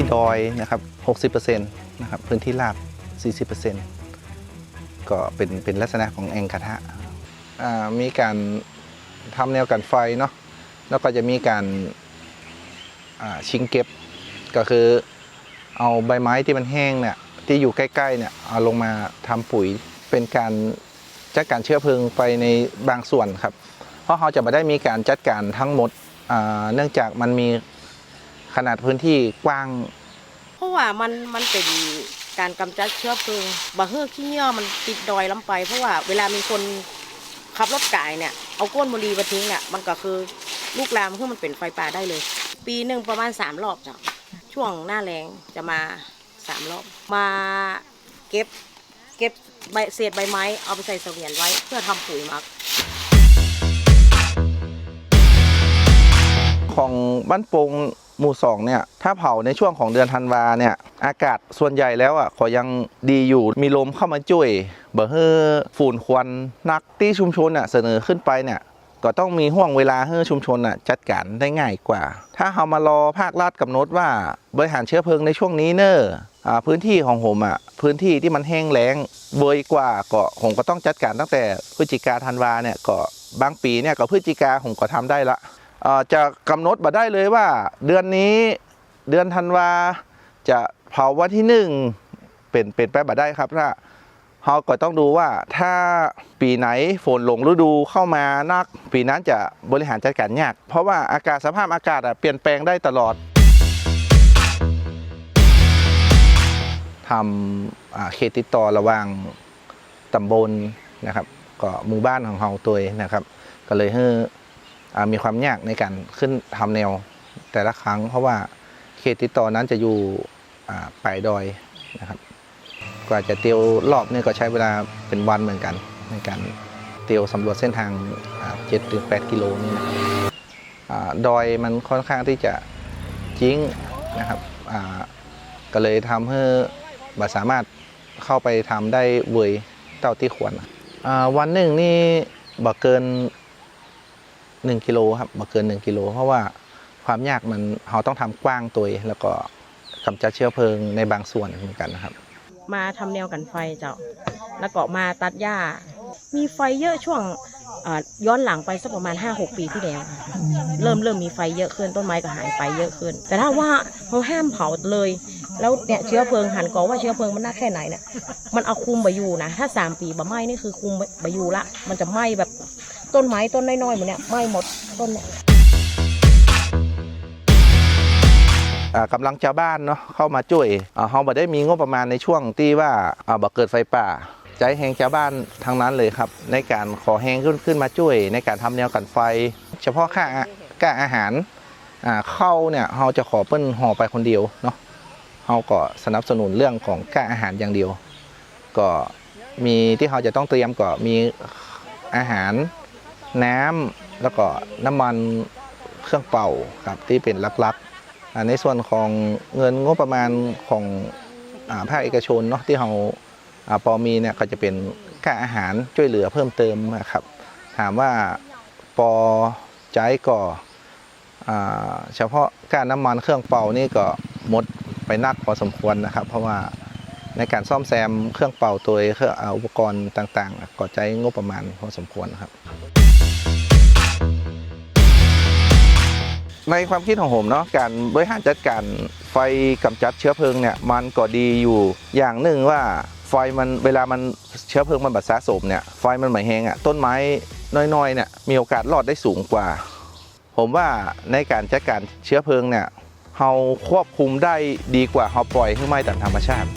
ที่ดอยนะครับ60%นะครับพื้นที่ราบ 40%ก็เป็นเป็นลักษณะของแองกระทะมีการทำแนวกันไฟเนาะแล้วก็จะมีการชิงเก็บก็คือเอาใบไม้ที่มันแห้งเนี่ยที่อยู่ใกล้ๆเนี่ยเอาลงมาทำปุ๋ยเป็นการจัดการเชื้อเพลิงไปในบางส่วนครับ เพราะเขาจะไม่ได้มีการจัดการทั้งหมดเนื่องจากมันมี ขนาดพื้นที่กว้าง เพราะว่ามันมันเป็นการกำจัดเชื้อเพลิงบะเฮือขี้เหี้ยมันติดดอยล้ำไป เพราะว่าเวลามีคนขับรถไก่เนี่ยเอาก้นบุหรี่มาทิ้งเนี่ยมันก็คือลูกลามเพื่อมันเป็นไฟป่าได้เลย ปีหนึ่งประมาณสามรอบจ้ะช่วงหน้าแรงจะมาสามรอบมาเก็บเก็บใบเศษใบไม้เอาไปใส่เสวียนไว้เพื่อทำปุ๋ยหมัก ของบ้านโป่ง หมู่สองเนี่ย ถ้าเผาในช่วงของเดือนธันวาเนี่ย อากาศส่วนใหญ่แล้วอะก็ยังดีอยู่ มีลมเข้ามาช่วยบ่เฮ้อฝุ่นควันนักที่ชุมชนอะเสนอขึ้นไปเนี่ยก็ต้องมีห่วงเวลาให้ชุมชนอะจัดการได้ง่ายกว่า ถ้าเรามารอภาครัฐกำหนดว่าบริหารเชื้อเพลิงในช่วงนี้เนอะอ่าพื้นที่ของผมอะพื้นที่ที่มันแห้งแล้งเบยกว่าก็ผมก็ต้องจัดการตั้งแต่พฤศจิกาธันวาเนี่ยก็บางปีเนี่ยก็พฤศจิกาผมก็ทำได้ละ จะกำหนดมาได้เลยว่า เดือนนี้เดือนธันวาจะเผาวันที่หนึ่งเป็นเป็นไปบ่ได้ครับถ้าเราก็ต้องดูว่าถ้าปีไหนฝนหลงฤดูเข้ามานัก ปีนั้นจะบริหารจัดการยาก เพราะว่าอากาศสภาพอากาศเปลี่ยนแปลงได้ตลอดทำเขตติดต่อระหว่างตำบลนะครับ ก็หมู่บ้านของเราตัวนะครับ ก็เลยให้ มีความยากในการขึ้นทำแนวแต่ละครั้ง เพราะว่าเขตติดต่อนั้นจะอยู่อ่าปลายดอยนะครับ กว่าจะเตียวรอบเนี่ยก็ใช้เวลาเป็นวันเหมือนกัน ในการเตียวสำรวจเส้นทางเจ็ดถึงแปดกิโลนี่นะอดอยมันค่อนข้างที่จะจิ้งนะครับก็เลยทำให้บ่สามารถเข้าไปทำได้เวยเท่าที่ควรวันหนึ่งนี่บ่เกิน 1กิโลครับมาเกิน 1กิโลเพราะว่าความยากมันเราต้องทำกว้างตัวแล้วก็กำจัดเชื้อเพลิงในบางส่วนเหมือนกันนะครับ มาทำแนวกันไฟเจ้า แล้วก็มาตัดหญ้า มีไฟเยอะช่วงย้อนหลังไปสักประมาณ 5-6 ปีที่แล้ว เริ่มเริ่มมีไฟเยอะขึ้นต้นไม้ก็หายไปเยอะขึ้น แต่ถ้าว่าเขาห้ามเผาเลย แล้วเนี่ยเชื้อเพลิงหันกอว่าเชื้อเพลิงมันน่าแค่ไหนเนี่ยมันเอาคุมไปอยู่นะถ้า 3 ปีบะไหม้นี่คือคุมไปอยู่ละ มันจะไหม้แบบ ต้นไม้ต้นน้อยๆเหมือนเนี่ยไหม้หมดต้นเนี่ยอ่ากำลังชาวบ้านเนาะเข้ามาช่วยอ่าเราบ่ได้มีงบประมาณในช่วงที่ว่าอ่าบ่เกิดไฟป่า ใจแหงชาวบ้านทั้งนั้นเลยครับ ในการขอแหงขึ้นขึ้นมาช่วย ในการทำแนวกันไฟ เฉพาะค่าค่าอาหารอ่าเข้าเนี่ยเราจะขอเปิ้นห่อไปคนเดียวเนาะเราก็สนับสนุนเรื่องของค่าอาหารอย่างเดียว ก็มีที่เราจะต้องเตรียมก็มีอาหาร น้ำแล้วก็น้ำมันเครื่องเป่าครับที่เป็นลักๆ ในส่วนของเงินงบประมาณของภาคเอกชนเนาะที่เราอ่าปอมีเนี่ยก็จะเป็นค่าอาหารช่วยเหลือเพิ่มเติมนะครับ ถามว่าปอใจก็อ่าเฉพาะค่าน้ำมันเครื่องเป่านี่ก็หมดไปนักพอสมควรนะครับ เพราะว่าในการซ่อมแซมเครื่องเป่าตัวเครื่องอุปกรณ์ต่างๆ ก็ใช้งบประมาณพอสมควรครับ ในความคิดของผมเนาะการบริหารจัดการไฟกำจัดเชื้อเพลิงเนี่ยมันก็ดีอยู่อย่างหนึ่งว่าไฟมันเวลามันเชื้อเพลิงมันบัดสะสมเนี่ยไฟมันไหมแห้งอะต้นไม้น้อยๆเนี่ยมีโอกาสรอดได้สูงกว่า ผมว่าในการจัดการเชื้อเพลิงเนี่ยเราควบคุมได้ดีกว่าเราปล่อยให้ไหม้ตามธรรมชาติ